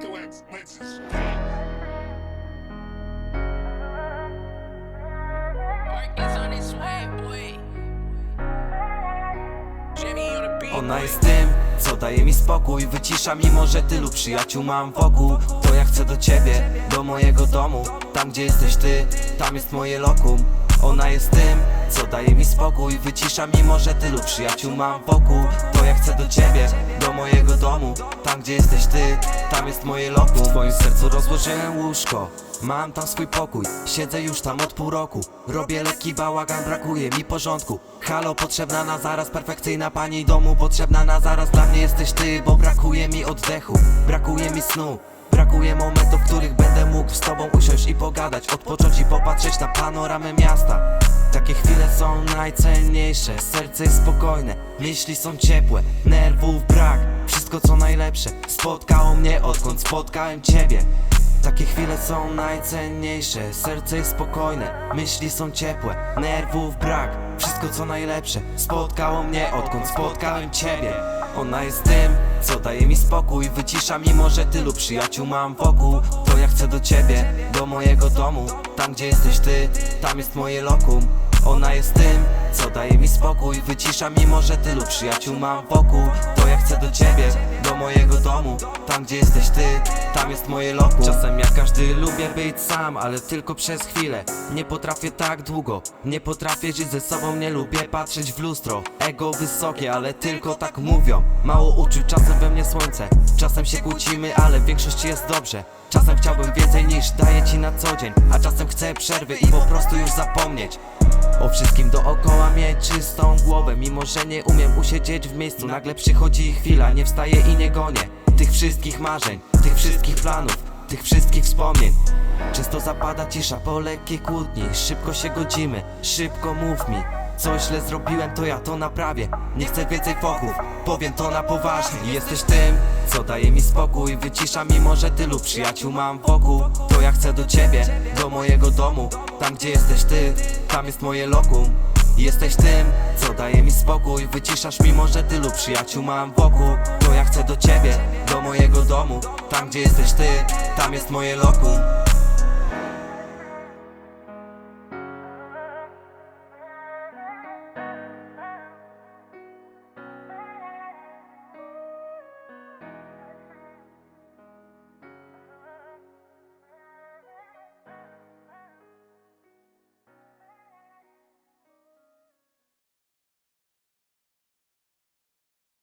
The beat. Ona jest tym, co daje mi spokój Wycisza mimo, że tylu przyjaciół mam wokół. To ja chcę do ciebie, do mojego domu. Tam gdzie jesteś ty, tam jest moje lokum. Ona jest tym, co daje mi spokój Wycisza mimo, że tylu przyjaciół mam wokół ja chcę do ciebie, do mojego domu. Tam gdzie jesteś ty, tam jest moje lokum. W twoim sercu rozłożyłem łóżko Mam tam swój pokój, siedzę już tam od pół roku Robię lekki bałagan, brakuje mi porządku. Halo, potrzebna na zaraz, perfekcyjna pani domu Potrzebna na zaraz, dla mnie jesteś ty Bo brakuje mi oddechu, brakuje mi snu Brakuje momentów, w których będę mógł z tobą usiąść i pogadać. Odpocząć i popatrzeć na panoramę miasta. Takie chwile są najcenniejsze Serce jest spokojne, myśli są ciepłe Nerwów brak, wszystko co najlepsze Spotkało mnie odkąd spotkałem ciebie. Takie chwile są najcenniejsze Serce jest spokojne, myśli są ciepłe Nerwów brak, wszystko co najlepsze Spotkało mnie odkąd spotkałem ciebie. Ona jest tym, co daje mi spokój? Wycisza mimo, że tylu przyjaciół mam wokół. To ja chcę do ciebie, do mojego domu. Tam gdzie jesteś ty, tam jest moje lokum. Ona jest tym, co daje mi spokój. Wycisza mimo, że tylu przyjaciół mam wokół. To ja chcę do ciebie, do mojego domu. Tam gdzie jesteś ty, tam jest moje lokum. Czasem jak każdy lubię być sam, ale tylko przez chwilę. Nie potrafię tak długo, nie potrafię żyć ze sobą Nie lubię patrzeć w lustro. Ego wysokie, ale tylko tak mówią. Mało uczuć, czasem we mnie słońce. Czasem się kłócimy, ale w większości jest dobrze. Czasem chciałbym więcej niż daję ci na co dzień A czasem chcę przerwy i po prostu już zapomnieć. O wszystkim dookoła mieć czystą głowę. Mimo, że nie umiem usiedzieć w miejscu Nagle przychodzi chwila, nie wstaję i nie gonię wszystkich marzeń, tych wszystkich planów Tych wszystkich wspomnień. Często zapada cisza po lekkiej kłótni Szybko się godzimy, szybko mów mi. Co źle zrobiłem, to ja to naprawię. Nie chcę więcej fochów, powiem to na poważnie. Jesteś tym, co daje mi spokój. Wycisza mimo, że tylu przyjaciół mam wokół. To ja chcę do ciebie, do mojego domu. Tam gdzie jesteś ty, tam jest moje lokum. Jesteś tym, co daje mi spokój. Wyciszasz mimo, że tylu przyjaciół mam wokół. To ja chcę Tam gdzie jesteś ty, tam jest moje lokum